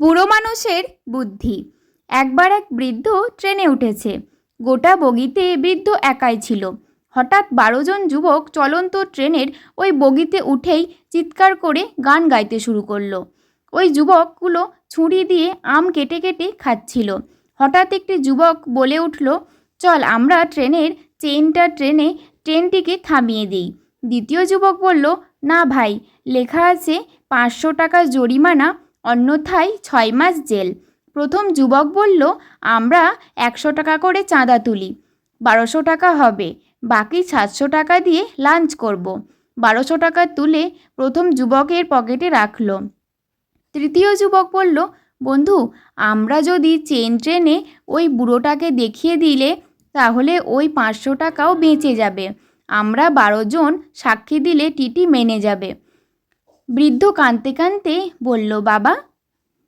বুড়ো মানুষের বুদ্ধি। একবার এক বৃদ্ধ ট্রেনে উঠেছে। গোটা বগিতে বৃদ্ধ একাই ছিল। হঠাৎ বারো জন যুবক চলন্ত ট্রেনের ওই বগিতে উঠেই চিৎকার করে গান গাইতে শুরু করল। ওই যুবকগুলো ছুরি দিয়ে আম কেটে কেটে খাচ্ছিল। হঠাৎ একটি যুবক বলে উঠল, চল আমরা ট্রেনের চেনটা ট্রেনে ট্রেনটিকে থামিয়ে দিই। দ্বিতীয় যুবক বলল, না ভাই, লেখা আছে পাঁচশো টাকা জরিমানা অন্যথায় ছয় মাস জেল। প্রথম যুবক বলল, আমরা একশো টাকা করে চাঁদা তুলি, বারোশো টাকা হবে, বাকি সাতশো টাকা দিয়ে লাঞ্চ করব। বারোশো টাকা তুলে প্রথম যুবকের পকেটে রাখল। তৃতীয় যুবক বলল, বন্ধু, আমরা যদি চেন ট্রেনে ওই বুড়োটাকে দেখিয়ে দিলে, তাহলে ওই পাঁচশো টাকাও বেঁচে যাবে। আমরা বারো জন সাক্ষী দিলে টিটি মেনে যাবে। বৃদ্ধ কাঁদতে কাঁদতে বলল, বাবা,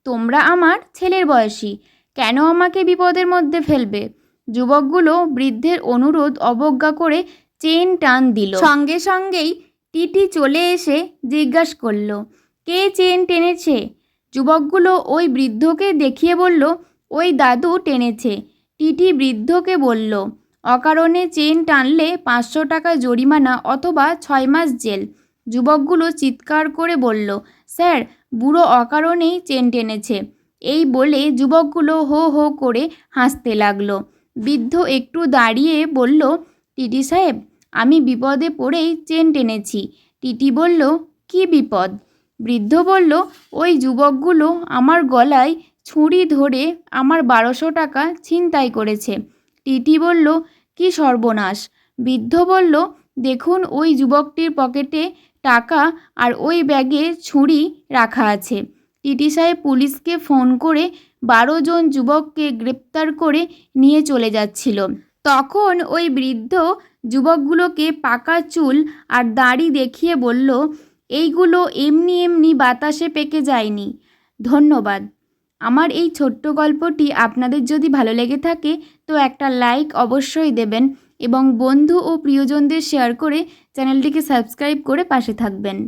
তোমরা আমার ছেলের বয়সী, কেন আমাকে বিপদের মধ্যে ফেলবে? যুবকগুলো বৃদ্ধের অনুরোধ অবজ্ঞা করে চেন টান দিল। সঙ্গে সঙ্গেই টিটি চলে এসে জিজ্ঞাসা করল, কে চেন টেনেছে? যুবকগুলো ওই বৃদ্ধকে দেখিয়ে বলল, ওই দাদু টেনেছে। টিটি বৃদ্ধকে বলল, অকারণে চেন টানলে পাঁচশো টাকা জরিমানা অথবা ছয় মাস জেল। যুবকগুলো চিৎকার করে বলল, স্যার, বুড়ো অকারণেই চেন টেনেছে। এই বলে যুবকগুলো হো হো করে হাসতে লাগল। বৃদ্ধ একটু দাঁড়িয়ে বলল, টিটি সাহেব, আমি বিপদে পড়েই চেন টেনেছি। টিটি বলল, কি বিপদ? বৃদ্ধ বলল, ওই যুবকগুলো আমার গলায় ছুরি ধরে আমার বারোশো টাকা ছিনতাই করেছে। টিটি বলল, কি সর্বনাশ। বৃদ্ধ বলল, দেখুন, ওই যুবকটির পকেটে টাকা আর ওই ব্যাগে ছুরি রাখা আছে। টিটি সাহেব পুলিশকে ফোন করে বারো জন যুবককে গ্রেপ্তার করে নিয়ে চলে যাচ্ছিল। তখন ওই বৃদ্ধ যুবকগুলোকে পাকা চুল আর দাড়ি দেখিয়ে বলল, এইগুলো এমনি এমনি বাতাসে পেকে যায়নি। ধন্যবাদ। আমার এই ছোট্ট গল্পটি আপনাদের যদি ভালো লেগে থাকে, তো একটা লাইক অবশ্যই দেবেন। এবং বন্ধু ও প্রিয়জনদের শেয়ার করে চ্যানেলটিকে সাবস্ক্রাইব করে পাশে থাকবেন।